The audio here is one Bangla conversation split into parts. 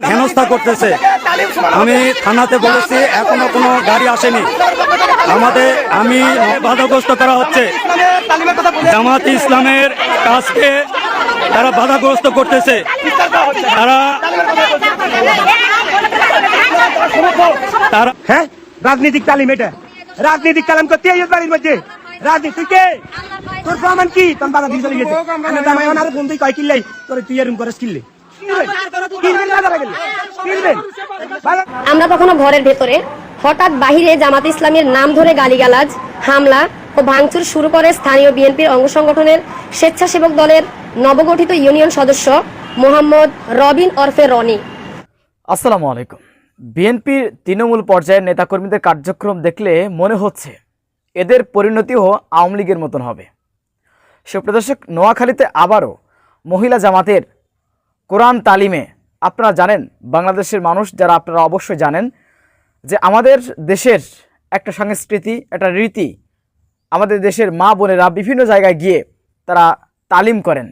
হেনস্থা করতেছে। আমি থানাতে বলেছি, এখনও কোনো গাড়ি আসেনি। আমাদের, আমি বাধাগ্রস্ত করা হচ্ছে। জামাত ইসলামের কাজকে তারা বাধাগ্রস্ত করতেছে। তারা তারা হ্যাঁ? রাজনৈতিক তালিম এটা। রাজনৈতিক তালিম করতে এই বাড়ির মধ্যে। রাজনীতি কে? তোর প্রমাণ কি? তোর বাধা দিয়ে চলে গেছে। কয় কিনলাই তোর তুই এরকম করে কিনলে। আমরা তখনও ঘরের ভেতরে হঠাৎ বাহিরে জামাত ইসলামের নাম ধরে গালিগালাজ, হামলা ও ভাঙচুর শুরু করে স্থানীয় বিএনপির অঙ্গ সংগঠনের স্বেচ্ছাসেবক দলের নবগঠিত ইউনিয়ন সদস্য মোহাম্মদ রবিন ওরফে রনি। আসসালামু আলাইকুম। বিএনপির তৃণমূল পর্যায়ের নেতাকর্মীদের কার্যক্রম দেখলে মনে হচ্ছে এদের পরিণতিও আওয়ামী লীগের মতন হবে। সুপ্রদর্শক নোয়াখালীতে আবারও মহিলা জামাতের কোরআন তালিমে আপনারা জানেন, বাংলাদেশের মানুষ যারা আপনারা অবশ্যই জানেন, যে আমাদের দেশের একটা সংস্কৃতি, একটা রীতি আমাদের দেশের মা বোনেরা বিভিন্ন জায়গায় গিয়ে তারা তালিম করেন।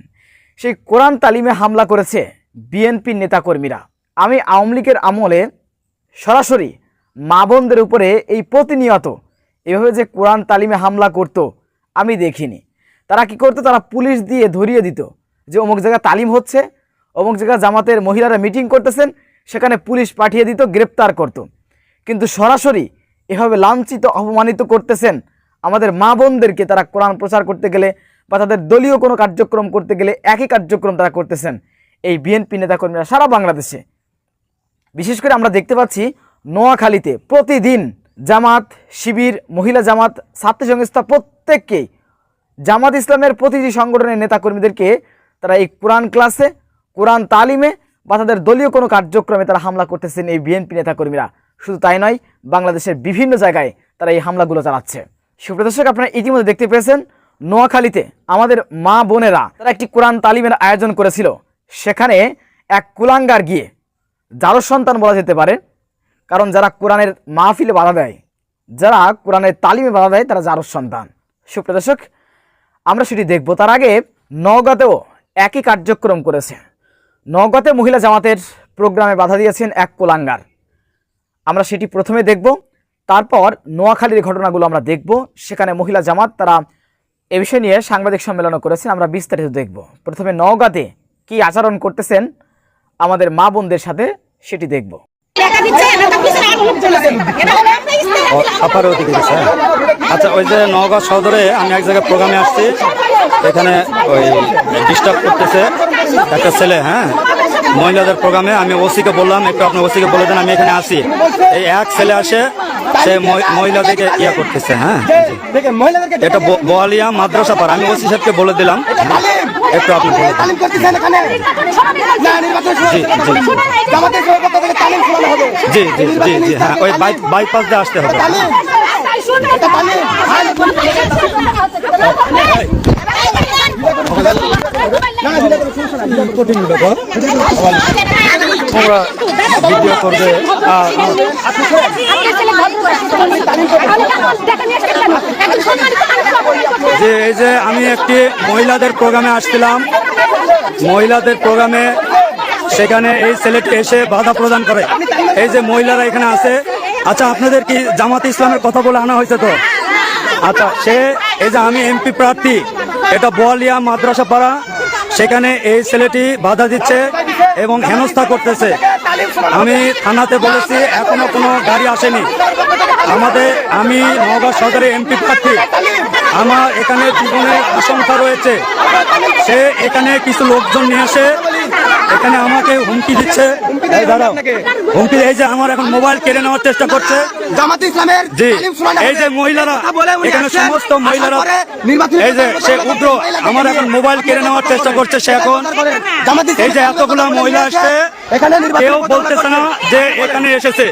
সেই কোরআন তালিমে হামলা করেছে বিএনপির নেতাকর্মীরা। আমি আওয়ামী লীগের আমলে সরাসরি মা বোনদের উপরে এই প্রতিনিয়ত এভাবে যে কোরআন তালিমে হামলা করত, আমি দেখিনি। তারা কি করতো? তারা পুলিশ দিয়ে ধরিয়ে দিত যে অমুক জায়গায় তালিম হচ্ছে অমুক জায়গায় জামাতের মহিলারা মিটিং করতেছেন, সেখানে পুলিশ পাঠিয়ে দিত, গ্রেপ্তার করত। কিন্তু সরাসরি এভাবে লাঞ্ছিত, অপমানিত করতেছেন আমাদের মা বোনদেরকে তারা কোরআন প্রচার করতে গেলে বা তাদের দলীয় কোনো কার্যক্রম করতে গেলে একই কার্যক্রম তারা করতেছেন। এই বিএনপি নেতাকর্মীরা সারা বাংলাদেশে। বিশেষ করে আমরা দেখতে পাচ্ছি নোয়াখালীতে প্রতিদিন জামাত, শিবির, মহিলা জামাত, ছাত্র সংস্থা প্রত্যেককেই জামাত ইসলামের প্রতিটি সংগঠনের নেতাকর্মীদেরকে তারা এই কোরআন ক্লাসে কোরআন তালিমে বা তাদের দলীয় কোনো কার্যক্রমে তারা হামলা করতেছেন এই বিএনপি নেতাকর্মীরা। শুধু তাই নয়, বাংলাদেশের বিভিন্ন জায়গায় তারা এই হামলাগুলো চালাচ্ছে। সুপ্রদর্শক আপনারা ইতিমধ্যে দেখতে পেয়েছেন, নোয়াখালীতে আমাদের মা বোনেরা তারা একটি কোরআন তালিমের আয়োজন করেছিল। সেখানে এক কুলাঙ্গার গিয়ে যারও সন্তান বলা যেতে পারে, কারণ যারা কোরআনের মাহফিলে বাধা দেয়, যারা কোরআনের তালিমে বাধা দেয়, তারা যারও সন্তান। সুপ্রদর্শক আমরা সেটি দেখব। তার আগে নওগাঁতেও একই কার্যক্রম করেছে। নওগাঁতে মহিলা জামাতের প্রোগ্রামে বাধা দিয়েছেন এক কোলাঙ্গার। আমরা সেটি প্রথমে দেখব তারপর নোয়াখালীর ঘটনাগুলো আমরা দেখব। সেখানে মহিলা জামাত তারা এ বিষয় নিয়ে সাংবাদিক সম্মেলনও করেছেন আমরা বিস্তারিত দেখব। প্রথমে নওগাঁতে কি আচরণ করতেছেন আমাদের মা বোনদের সাথে সেটি দেখব। হ্যাঁ? আচ্ছা ওই যে নওগাঁ সদরে আমি এক জায়গায় প্রোগ্রামে আসছি এখানে ওই ডিস্টার্ব করতেছে। একটা ছেলে হ্যাঁ? মহিলাদের প্রোগ্রামে আমি ওসিকে বললাম একটু আপনার ওসিকে বলে দেন আমি এখানে আসি এই এক ছেলে আসে সে মহিলাদেরকে ইয়া করতেছে হ্যাঁ? এটা বোয়ালিয়া মাদ্রাসা পার আমি ওসি সাহেবকে বলে দিলাম একটু আপনি বলে জি, জি। জি জি হ্যাঁ ওই বাইক বাইপাস দিয়ে আসতে হবে। যে এই যে আমি একটি মহিলাদের প্রোগ্রামে আসছিলাম, মহিলাদের প্রোগ্রামে সেখানে এই ছেলেটি এসে বাধা প্রদান করে। এই যে মহিলারা এখানে আছে আচ্ছা আপনাদের কি জামাত ইসলামের কথা বলে আনা হয়েছে তো? আচ্ছা সে, এই যে আমি এমপি প্রার্থী এটা বোয়ালিয়া মাদ্রাসা পাড়া। সেখানে এই ছেলেটি বাধা দিচ্ছে এবং হেনস্থা করতেছে। আমি থানাতে বলেছি, এখনও কোনো গাড়ি আসেনি। আমাদের, আমি নওগাঁ সদরে এমপি প্রার্থী। আমার এখানে জীবনের আশঙ্কা রয়েছে। সে এখানে কিছু লোকজন নিয়ে আসে এখানে আমাকে হুমকি দিচ্ছে। হুমকি এই যে আমার এখন মোবাইল কেড়ে নেওয়ার চেষ্টা করছে। জামাত ইসলামের জি। এই যে মহিলারা এখানে সমস্ত মহিলারা এই যে সে উগ্র আমার এখন মোবাইল কেড়ে নেওয়ার চেষ্টা করছে সে এখন। এই যে এতগুলা মহিলা আসছে কেউ বলতেছে না যে এখানে এসেছে।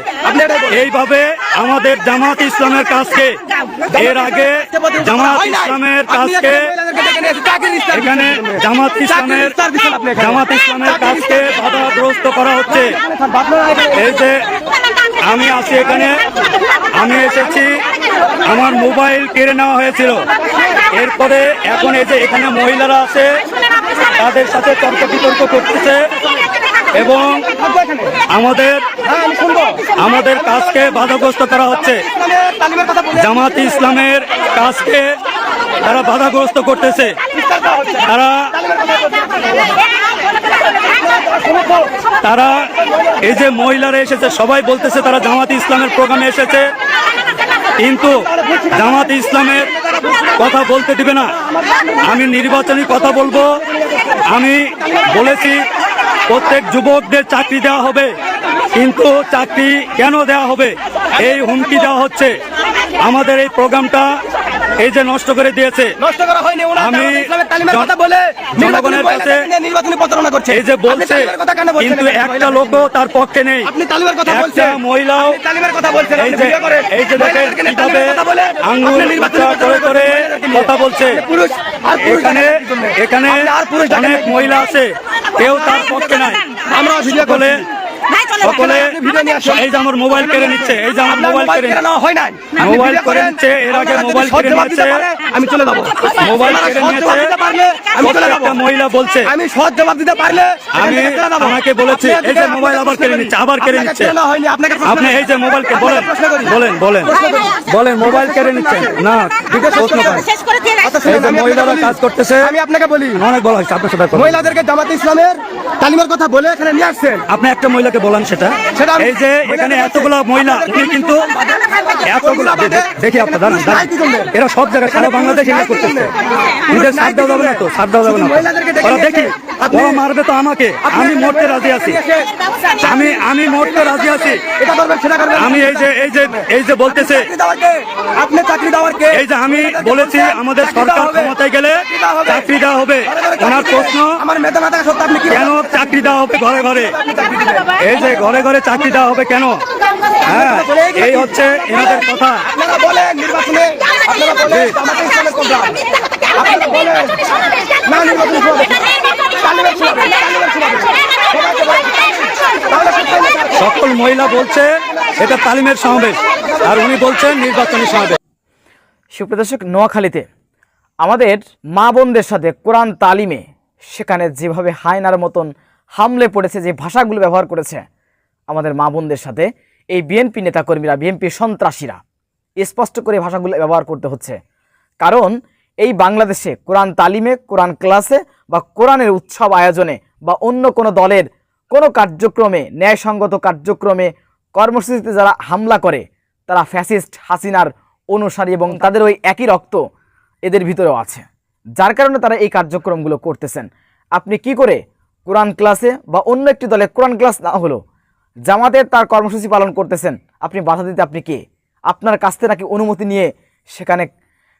এইভাবে আমাদের জামাত ইসলামের কাজকে এর আগে জামাত ইসলামের কাজকে এখানে জামাত ইসলামের জামাত ইসলামের কাজকে বাধাগ্রস্ত করা হচ্ছে। এই যে আমি আছি এখানে, আমি এসেছি, আমার মোবাইল কেড়ে নেওয়া হয়েছিল। এরপরে এখন এই যে এখানে মহিলারা আছে, তাদের সাথে তর্ক বিতর্ক করতেছে এবং আমাদের আমাদের কাজকে বাধাগ্রস্ত করা হচ্ছে। জামাত ইসলামের কাজকে তারা বাধাগ্রস্ত করতেছে। তারা তারা এই যে মহিলারা এসেছে, সবাই বলতেছে তারা জামাত ইসলামের প্রোগ্রামে এসেছে। কিন্তু জামাত ইসলামের কথা বলতে দিবে না। আমি নির্বাচনী কথা বলব। আমি বলেছি, প্রত্যেক যুবকদের চাকরি দেওয়া হবে। কিন্তু চাকরি কেন দেওয়া হবে? এই হুমকি দেওয়া হচ্ছে। আমাদের এই প্রোগ্রামটা এই যে নষ্ট করে দিয়েছে। নষ্ট করা হয়নি আমি তালিমের কথা বলে জনগণের কাছে- নির্বাচনী প্রতারণা করছে। এই যে বলছে কিন্তু? একটা লোকও তার পক্ষে নেই। আপনি তালিমের কথা বলছেন। মহিলাও তালিমের কথা বলছেন। এই যে এই যে দেখেন কীভাবে বলে আঙ্গুল করে করে কথা বলছে। পুরুষ আর এখানে এখানে আর পুরুষ অনেক মহিলা আছে কেউ তার পক্ষে নাই। আমরা সকলে সকলে আপনি ভিডিও এই যে আমার মোবাইল কেড়ে নিচ্ছে এই যে আমার মোবাইল কেড়ে কেড়ে হয় নাই। মোবাইল করে নিচ্ছে, এর আগে মোবাইল কেড়ে জবাব দিতে নিয়েছে। পারে, আমি চলে যাব। মোবাইল কেড়ে সৎ নিয়েছে। জবাব দিতে পারলে আমি চলে যাব। প্রত্যেকটা মহিলা বলছে আমি সৎ জবাব দিতে পারলে আমি থেকে চলে যাব। আমাকে বলেছি, এই যে মোবাইল আবার কেড়ে নিচ্ছে, আবার কেড়ে নিচ্ছে। কেড়ে নেওয়া হয়নি, আপনাকে প্রশ্ন আপনি এই যে মোবাইলকে বলেন বলেন বলেন। বলেন মোবাইল কেড়ে নিচ্ছে। না প্রশ্ন করেন। এই শুনুন, যে আমি আপনাকে মহিলারা কাজ করতেছে আমি আপনাকে বলি। অনেক বলা হয়েছে আপনার সাথে মহিলাদেরকে জামাত ইসলামের তালিমের কথা বলে এখানে নিয়ে আসছেন আপনি একটা মহিলাকে বলেন সেটা। এই যে এখানে এতগুলো মহিলা উনি কিন্তু এতগুলো দেখি আপনার দাঁড়ান। এরা সব জায়গায় সারা বাংলাদেশ এগুলো করতেছে। নিজের সার দেওয়া যাবে না তো সার দেওয়া যাবে না ওরা দেখি ওরা মারবে তো আমাকে। আমি মরতে রাজি আছি। আমি আমি মরতে রাজি আছি। এটা আমি এই যে এই যে এই যে বলতেছে? আপনি চাকরি দেওয়ার কে? এই যে আমি বলেছি আমাদের সরকার ক্ষমতায় গেলে চাকরি দেওয়া হবে। ওনার প্রশ্ন আমার মেধা মাথা সত্য আপনি কেন চাকরি দেওয়া হবে ঘরে ঘরে? এই যে ঘরে ঘরে চাকরি দেওয়া হবে কেন? হ্যাঁ এই হচ্ছে এনাদের কথা। আপনারা বলেন নির্বাচনে আপনারা বলেন ইসলামের আপনারা বলেন না নির্বাচনী? সকল মহিলা বলছে এটা তালিমের সমাবেশ। আর উনি বলছেন নির্বাচনী সমাবেশ। সুপ্রদর্শক নোয়াখালীতে আমাদের মা বোনদের সাথে কোরআন তালিমে সেখানে যেভাবে হায়নার মতন হামলে পড়েছে, যে ভাষাগুলো ব্যবহার করেছে আমাদের মা বোনদের সাথে, এই বিএনপি নেতাকর্মীরা, বিএনপি সন্ত্রাসীরা। স্পষ্ট করে ভাষাগুলো ব্যবহার করতে হচ্ছে। কারণ এই বাংলাদেশে কোরআন তালিমে, কোরআন ক্লাসে বা কোরআনের উৎসব আয়োজনে বা অন্য কোনো দলের কোনো কার্যক্রমে, ন্যায়সঙ্গত কার্যক্রমে কর্মসূচিতে যারা হামলা করে, তারা ফ্যাসিস্ট হাসিনার অনুসারী এবং তাদের ওই একই রক্ত এদের ভিতরেও আছে। যার কারণে তারা এই কার্যক্রমগুলো করতেছেন। আপনি কি করে কোরআন ক্লাসে বা অন্য একটি দলে কোরআন ক্লাস না হলো জামাতের তার কর্মসূচি পালন করতেছেন, আপনি বাধা দিতে আপনি কে? আপনার কাছ থেকে নাকি অনুমতি নিয়ে সেখানে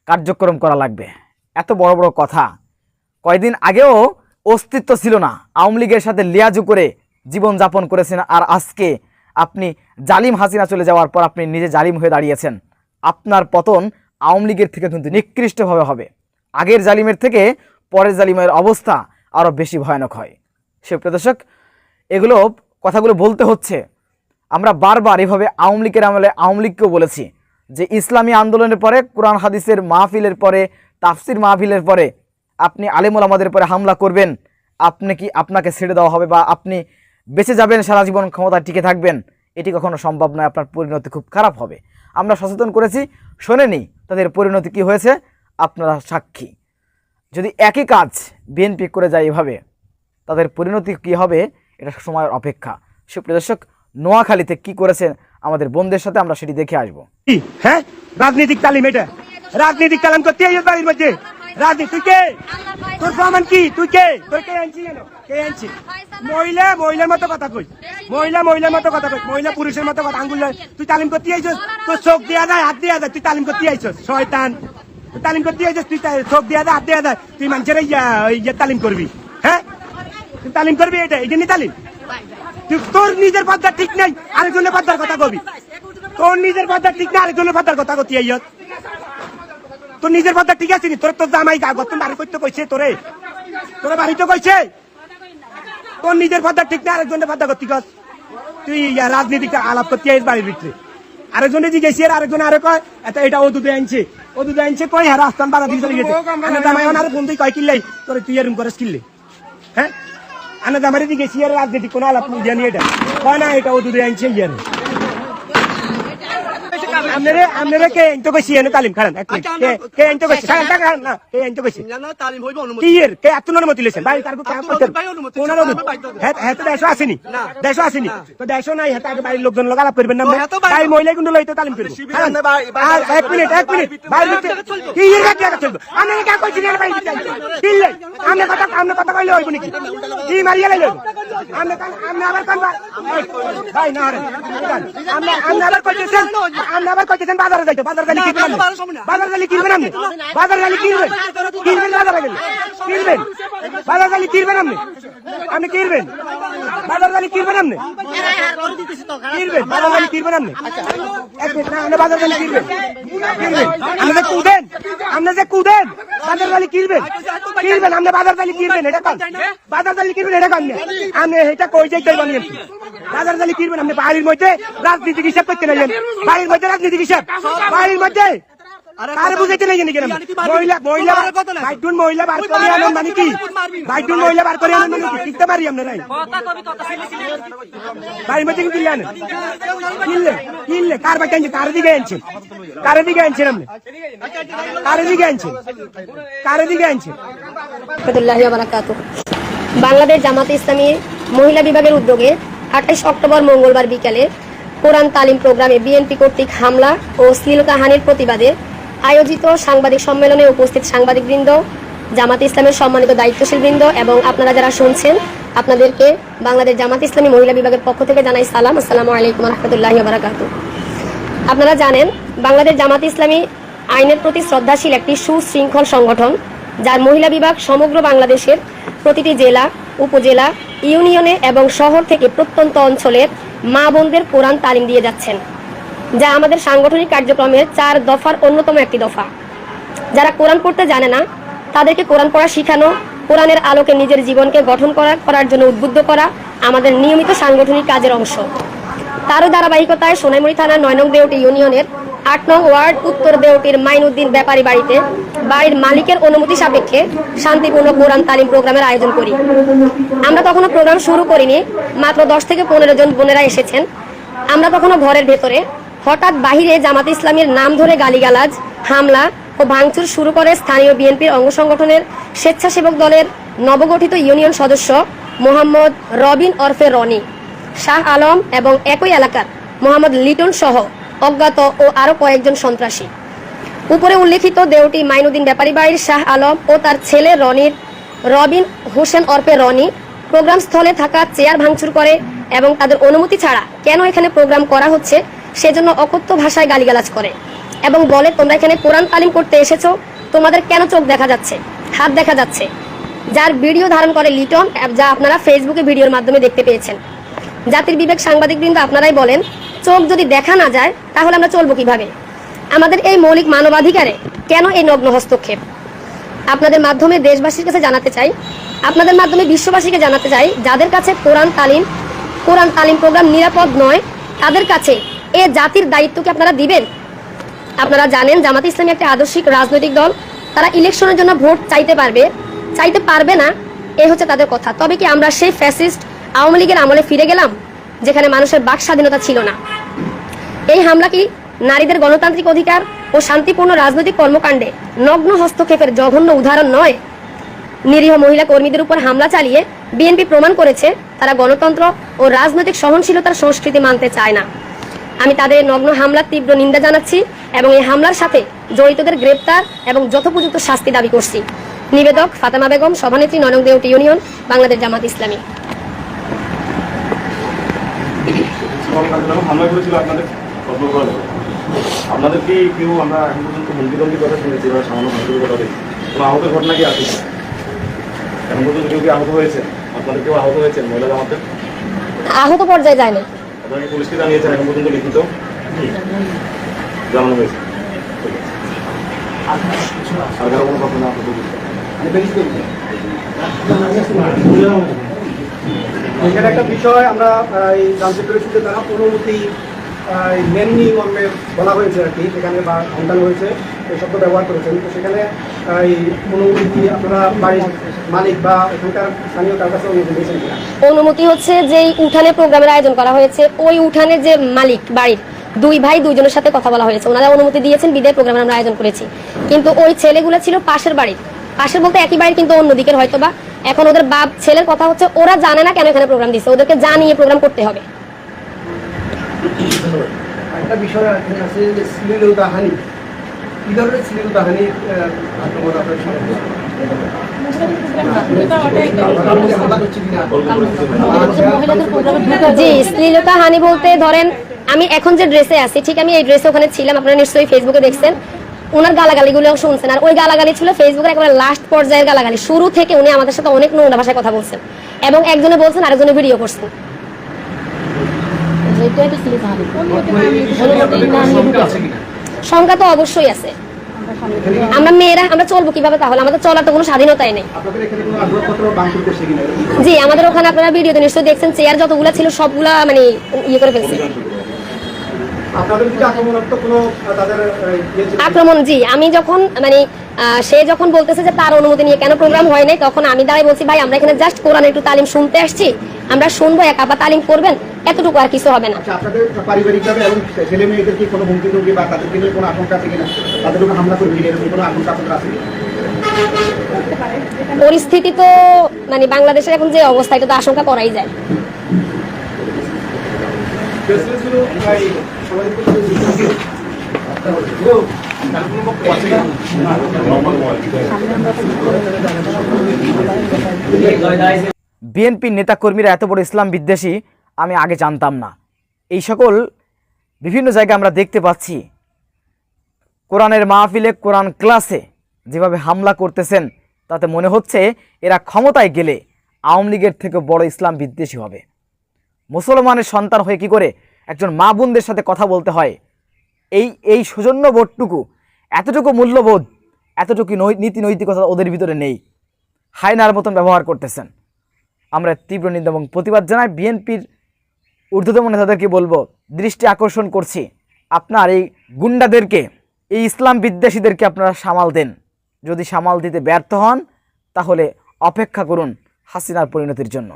কার্যক্রম করা লাগবে? এত বড় বড় কথা। কয়দিন আগেও অস্তিত্ব ছিল না। আওয়ামী লীগের সাথে লিয়াজু করে জীবন যাপন করেছেন আর আজকে আপনি জালিম হাসিনা চলে যাওয়ার পর আপনি নিজে জালিম হয়ে দাঁড়িয়েছেন। আপনার পতন আওয়ামী লীগের থেকে কিন্তু নিকৃষ্টভাবে হবে। আগের জালিমের থেকে পরের জালিমের অবস্থা আরও বেশি ভয়ানক হয়। সে প্রদর্শক এগুলো কথাগুলো বলতে হচ্ছে। আমরা বারবার এভাবে আওয়ামী লীগের আমলে আওয়ামী লীগকেও বলেছি যে ইসলামী আন্দোলনের পরে, কোরআন, হাদিসের মাহফিলের পরে, তাফসির মাহফিলের পরে আপনি আলিমুল আমাদের পরে হামলা করবেন, আপনি কি আপনাকে ছেড়ে দেওয়া হবে বা আপনি বেঁচে যাবেন, সারা জীবন ক্ষমতা টিকে থাকবেন, এটি কখনো সম্ভব নয়, আপনার পরিণতি খুব খারাপ হবে। আমরা সচেতন করেছি শোনেনি তাদের পরিণতি কি হয়েছে, আপনারা সাক্ষী। যদি একই কাজ বিএনপি করে যায় এভাবে তাদের পরিণতি কি হবে? এটা সময়ের অপেক্ষা। সুপ্রিয় দর্শক, নোয়াখালীতে কি করেছেন? আমাদের বোনদের সাথে আমরা সেটি দেখে আসব? হ্যাঁ? রাজনৈতিক তালিম এটা। রাজনৈতিক তালিম করতে বাড়ির মধ্যে। রাজনীতি, তুই কে? তোর প্রমাণ কি? তুই কে? তোর কে আনছি কেন কে আনছি মহিলা, মহিলার মতো কথা কই। মহিলা, মহিলার মতো কথা কই। মহিলা, পুরুষের মতো কথা। আঙ্গুল। তুই তালিম করতে আইছস? তোর চোখ দেয়া যায়, হাত দেয়া যায়। তুই তালিম করতে আইছস? শয়তান। তুই তালিম করতে আইছস? তুই চোখ দেয়া যায়, হাত দেয়া যায়। তুই মানুষের ইয়া তালিম করবি। তালিম করবি এটা? এটা নি তালিম? তোর নিজের পদ্মা ঠিক নাই আরেকজনের পদ্মার কথা কবি। তোর নিজের পদ্মা ঠিক না আরেকজনের পদ্মার কথা কতি আইয়ত তোর নিজের পদ্মা ঠিক আছে নি? তোর তোর জামাই কাগজ তোর বাড়ি করতে কইছে তোরে। তোরে বাড়ি তো কইছে। তোর নিজের পদ্মা ঠিক না আরেকজনের পদ্মা করতে কস। তুই রাজনীতিকে আলাপ করতে আইস বাড়ির ভিতরে। আরেকজনে জিজ্ঞেসি আর আরেকজন আরে কয় এটা এটা ও দুধে আনছে ও দুধে আনছে কই হ্যাঁ রাস্তান বাড়া দিয়ে চলে গেছে জামাই আরে বন্ধুই কয় কিনলাই তোরে তুই এরম করে কিনলে হ্যাঁ? আনা দামারি দিকে সিয়ার রাজনীতি কোন আলাপ জানি এটা। কয় না, এটা ও দুধে আনছে, ইয়ার। আপনারা আপনারা কে আনতে কইছি এনে তালিম খারান কে কে আনতে কইছি? খারান টাকা খারান না কে আনতে কইছি? তালিম হইব অনুমতি। কি এর? কে এত অনুমতি লেছেন ভাই তার কাম করতে কোন অনুমতি। হ্যাঁ হ্যাঁ তো দেশও আসেনি। দেশও আসেনি। তো দেশও নাই হ্যাঁ তাকে বাড়ির লোকজন লোক করবেন না। তাই মহিলা গুলো লইতে তালিম করব। আর এক মিনিট এক মিনিট। চলবে। কি এর কাছে চলবে? আমি কে কইছি না বাইরে দিতে কিনলে আমি কথা আমি কথা কইলে হইব নাকি? কি মারিয়া লাইলো? আমি কাল আবার কাল ভাই না রে আমরা আমরা আবার কইতেছেন আমরা আবার বাজারে গেলে কিনবেন আপনি আপনি আপনি কিনবেন বাজার গেলে কিনবেন আপনি কিনবেন বাজার গেলে কিনবেন আপনি আপনি বাজার গেলে আপনি কুদেন আপনি যে কুদেন বাজার গেলে কিনবেন কিনবেন আপনি বাজার গেলে কিনবেন এটা কন বাজার গেলে কিনবেন এটা কন আপনি এটা কই যাইতে বলি বাজার গেলে কিনবেন আপনি? বাড়ির মধ্যে রাজনীতি হিসাব করতে নাইলেন বাড়ির মধ্যে রাজনীতি হিসাব। বাড়ির মধ্যে? কারে বুঝাইতে নাই জানি কেন? মহিলা মহিলা বাইটুন মহিলা বার করে আনেন মানে কি? বাইটুন মহিলা বার করে আনেন মানে কি? শিখতে পারি আমরা নাই? বাড়ির মধ্যে কি কিনলে কিনলে কিনলে। কার বাকি আনছেন কার দিকে আনছেন কার দিকে আনছেন আপনি কার দিকে আনছেন কার দিকে আনছেন। বাংলাদেশ জামাতে ইসলামী মহিলা বিভাগের উদ্যোগে আঠাইশ অক্টোবর মঙ্গলবার বিকালে কোরআন তালিম প্রোগ্রামে বিএনপি কর্তৃক হামলা ও শ্লীলতাহানির প্রতিবাদে আয়োজিত সাংবাদিক সম্মেলনে উপস্থিত সাংবাদিকবৃন্দ, জামাত ইসলামের সম্মানিত দায়িত্বশীল বৃন্দ এবং আপনারা যারা শুনছেন, আপনাদেরকে বাংলাদেশ জামাত ইসলামী মহিলা বিভাগের পক্ষ থেকে জানাই সালাম। আসসালামু আলাইকুম রহমতুল্লাহি বারাকাতু আপনারা জানেন, বাংলাদেশ জামাত ইসলামী আইনের প্রতি শ্রদ্ধাশীল একটি সুশৃঙ্খল সংগঠন, যার মহিলা বিভাগ সমগ্র বাংলাদেশের প্রতিটি জেলা, উপজেলা, ইউনিয়নে এবং শহর থেকে প্রত্যন্ত অঞ্চলের মা বোনদের কোরআন তালিম দিয়ে যাচ্ছেন, যা আমাদের সাংগঠনিক কার্যক্রমের চার দফার অন্যতম একটি দফা। যারা কোরআন পড়তে জানে না, তাদেরকে কোরআন পড়া শেখানো, কোরআনের আলোকে নিজের জীবনকে গঠন করা, করার জন্য উদ্বুদ্ধ করা আমাদের নিয়মিত সাংগঠনিক কাজের অংশ। তারও ধারাবাহিকতায় সোনাইমুড়ি থানার নয় নং দেউটি ইউনিয়নের আট নং ওয়ার্ড, উত্তর দেউটির মাইনুদ্দিন ব্যাপারী বাড়িতে বাড়ির মালিকের অনুমতি সাপেক্ষে শান্তিপূর্ণ কোরআন তালিম প্রোগ্রামের আয়োজন করি। আমরা তখনও প্রোগ্রাম শুরু করিনি, মাত্র দশ থেকে পনেরো জন বোনেরা এসেছেন। আমরা তখনও ঘরের ভেতরে হঠাৎ বাহিরে জামাত ইসলামের নাম ধরে গালিগালাজ, হামলা ও ভাঙচুর শুরু করে স্থানীয় বিএনপির অঙ্গ সংগঠনের স্বেচ্ছাসেবক দলের নবগঠিত ইউনিয়ন সদস্য মোহাম্মদ রবিন ওরফে রনি, শাহ আলম এবং একই এলাকার মোহাম্মদ লিটন সহ অজ্ঞাত ও আরও কয়েকজন সন্ত্রাসী। উপরে উল্লেখিত দেওটি মাইনুদ্দিন ব্যাপারী বাড়ির শাহ আলম ও তার ছেলে রনির, রবিন হোসেন অর্পে রনি। প্রোগ্রাম স্থলে থাকা চেয়ার ভাঙচুর করে এবং তাদের অনুমতি ছাড়া কেন এখানে প্রোগ্রাম করা হচ্ছে সেজন্য অকথ্য ভাষায় গালিগালাজ করে এবং বলে, তোমরা এখানে কোরআন তালিম করতে এসেছ, তোমাদের কেন চোখ দেখা যাচ্ছে, হাত দেখা যাচ্ছে? যার ভিডিও ধারণ করে লিটন, যা আপনারা ফেসবুকে ভিডিওর মাধ্যমে দেখতে পেয়েছেন। জাতির বিবেক সাংবাদিকবৃন্দ আপনারাই বলেন চোখ যদি দেখা না যায়, তাহলে আমরা চলবো কীভাবে? আমাদের এই মৌলিক মানবাধিকারে কেন এই নগ্ন হস্তক্ষেপ? আপনাদের মাধ্যমে দেশবাসীর কাছে জানাতে চাই, আপনাদের মাধ্যমে বিশ্ববাসীকে জানাতে চাই, যাদের কাছে কোরআন তালিম কোরআন তালিম প্রোগ্রাম নিরাপদ নয়, তাদের কাছে এ জাতির দায়িত্ব কি আপনারা দিবেন? আপনারা জানেন জামাত ইসলামী একটা আদর্শিক রাজনৈতিক দল, তারা ইলেকশনের জন্য ভোট চাইতে পারবে চাইতে পারবে না, এ হচ্ছে তাদের কথা। তবে কি আমরা সেই ফ্যাসিস্ট আওয়ামী লীগের আমলে ফিরে গেলাম, যেখানে মানুষের বাক স্বাধীনতা ছিল না? এই হামলা কি নারীদের গণতান্ত্রিক অধিকার ও শান্তিপূর্ণ রাজনৈতিক কর্মকাণ্ডে নগ্ন হস্তক্ষেপের জঘন্য উদাহরণ নয়? নিরীহ মহিলা কর্মীদের উপর হামলা চালিয়ে বিএনপি প্রমাণ করেছে তারা গণতন্ত্র ও রাজনৈতিক সহনশীলতার সংস্কৃতি মানতে চায় না। আমি তাদের নগ্ন হামলার তীব্র নিন্দা জানাচ্ছি এবং এই হামলার সাথে জড়িতদের গ্রেপ্তার এবং যথোপযুক্ত শাস্তি দাবি করছি। নিবেদক ফাতেমা বেগম, সভানেত্রী ননক দেউটি ইউনিয়ন বাংলাদেশ জামাত ইসলামী। আপনাদের? কর্মকর্তা আপনাদের কি কেউ আমরা এখন পর্যন্ত হুমকি কথা শুনেছি বা সামান্য ভাঙচুরের কথা দেখি কোনো আহতের ঘটনা কি আছে? এখন পর্যন্ত কেউ কি আহত হয়েছে? আপনাদের কেউ আহত হয়েছেন মহিলা জামাতের আহত পর্যায়ে যায় না আপনারা কি পুলিশকে জানিয়েছেন এখন পর্যন্ত লিখিত? জানানো হয়েছে। আর কারও কোনো কথা না আহত একটা বিষয় আমরা এই জানতে পেরেছি যে তারা আহ, মেনলি মর্মে বলা হয়েছে আর কি সেখানে বা সন্তান হয়েছে, এই শব্দ ব্যবহার করেছেন। তো সেখানে এই অনুমতি আপনারা বাড়ির মালিক বা এখানকার স্থানীয় কার কাছে অনুমতি দিয়েছেন অনুমতি হচ্ছে যে উঠানে প্রোগ্রামের আয়োজন করা হয়েছে, ওই উঠানে যে মালিক বাড়ির দুই ভাই দুইজনের সাথে কথা বলা হয়েছে। ওনারা অনুমতি দিয়েছেন, বিদায় প্রোগ্রামের আমরা আয়োজন করেছি। কিন্তু ওই ছেলেগুলো ছিল পাশের বাড়ির। পাশের বলতে একই বাড়ির, কিন্তু অন্য দিকের হয়তো বা এখন ওদের বাপ, ছেলের কথা হচ্ছে, ওরা জানে না কেন এখানে প্রোগ্রাম দিচ্ছে। ওদেরকে জানিয়ে প্রোগ্রাম করতে হবে। একটা বিষয় আছে যে শ্লীলতাহানি কি ধরনের শ্লীলতাহানি আক্রমণ আপনার জি শ্লীলতা হানি বলতে ধরেন, আমি এখন যে ড্রেসে আছি, ঠিক আমি এই ড্রেসে ওখানে ছিলাম, আপনারা নিশ্চয়ই ফেসবুকে দেখছেন। ওনার গালাগালিগুলো শুনছেন, আর ওই গালাগালি ছিল ফেসবুকের একেবারে লাস্ট পর্যায়ের গালাগালি। শুরু থেকে উনি আমাদের সাথে অনেক নোংরা ভাষায় কথা বলছেন, এবং একজনে বলছেন, আরেকজনে ভিডিও করছেন। সংখ্যা তো অবশ্যই আছে। আমরা মেয়েরা আমরা চলবো কীভাবে তাহলে? আমাদের চলার তো কোনো স্বাধীনতাই নেই। জি আমাদের ওখানে আপনারা ভিডিওতে নিশ্চয়ই দেখছেন চেয়ার যতগুলো ছিল সবগুলা মানে ইয়ে করে ফেলছে। ইয়ে? আক্রমণ জি আমি যখন মানে সে যখন বলতেছে যে তার অনুমতি নিয়ে কেন প্রোগ্রাম হয় নাই তখন আমি দাঁড়াই বলছি ভাই আমরা এখানে জাস্ট কোরআন একটু তালিম শুনতে আসছি। আমরা শুনব এক আপা তালিম করবেন এতটুকু আর কিছু হবে না। আচ্ছা আপনাদের পারিবারিকভাবে এবং ছেলে মেয়েদের কি কোনো হুমকি টুমকি বা তাদেরকে নিয়ে কোনো আশঙ্কা আছে কিনা? তাদের উপর হামলা করবে এরকম কোনো আশঙ্কা আপনাদের আছে? পরিস্থিতি তো মানে বাংলাদেশের এখন যে অবস্থা এটা তো আশঙ্কা করাই যায়। বিএনপির নেতাকর্মীরা এত বড় ইসলাম বিদ্বেষী, আমি আগে জানতাম না। এই সকল বিভিন্ন জায়গায় আমরা দেখতে পাচ্ছি, কোরআনের মাহফিলে, কোরআন ক্লাসে যেভাবে হামলা করতেছেন, তাতে মনে হচ্ছে এরা ক্ষমতায় গেলে আওয়ামী লীগের থেকে বড় ইসলাম বিদ্বেষী হবে। মুসলমানের সন্তান হয়ে কি করে একজন মা বোনদের সাথে কথা বলতে হয় এই এই সৌজন্য বোধটুকু এতটুকু মূল্যবোধ, এতটুকু নীতি নৈতিকতা ওদের ভিতরে নেই। হায়নার মতন ব্যবহার করতেছেন। আমরা তীব্র নিন্দা এবং প্রতিবাদ জানাই বিএনপির ঊর্ধ্বতম নেতাদেরকে বলব, দৃষ্টি আকর্ষণ করছি। আপনার এই গুন্ডাদেরকে, এই ইসলাম বিদ্বেষীদেরকে আপনারা সামাল দেন। যদি সামাল দিতে ব্যর্থ হন, তাহলে অপেক্ষা করুন হাসিনার পরিণতির জন্য।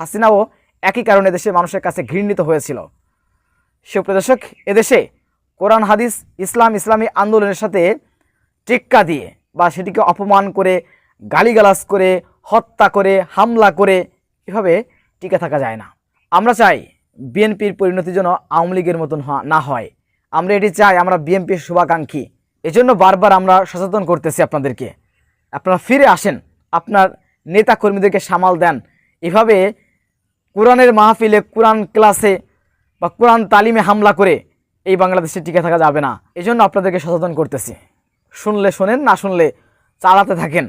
হাসিনাও একই কারণে দেশের মানুষের কাছে ঘৃণিত হয়েছিল। সুপ্রদর্শক এদেশে কোরআন, হাদিস, ইসলাম, ইসলামী আন্দোলনের সাথে টেক্কা দিয়ে বা সেটিকে অপমান করে, গালিগালাজ করে, হত্যা করে, হামলা করে এভাবে টিকে থাকা যায় না। আমরা চাই বিএনপির পরিণতি যেন আওয়ামী লীগের মতন না হয়। আমরা এটি চাই, আমরা বিএনপির শুভাকাঙ্ক্ষী। এজন্য বারবার আমরা সচেতন করতেছি আপনাদেরকে। আপনারা ফিরে আসেন, আপনার নেতা কর্মীদেরকে সামাল দেন। এভাবে কোরআনের মাহফিলে, কোরআন ক্লাসে বা কোরআন তালিমে হামলা করে এই বাংলাদেশে টিকে থাকা যাবে না। এজন্য আপনাদেরকে সচেতন করতেছি। শুনলে শোনেন, না শুনলে চালাতে থাকেন।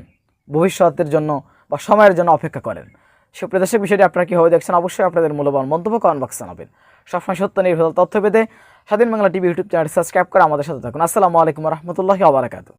ভবিষ্যতের জন্য বা সময়ের জন্য অপেক্ষা করেন। সুপ্রদর্শক বিষয়টি আপনারা কীভাবে দেখছেন অবশ্যই আপনাদের মূল্যবান মন্তব্য কমেন্ট বক্সে জানাবেন। সবসময় সত্য নির্ভর তথ্য পেতে Swadhin Bangla TV YouTube channel subscribe করে আমাদের সাথে থাকুন। আসসালামু আলাইকুম রহমতুল্লাহি আবরাকাতু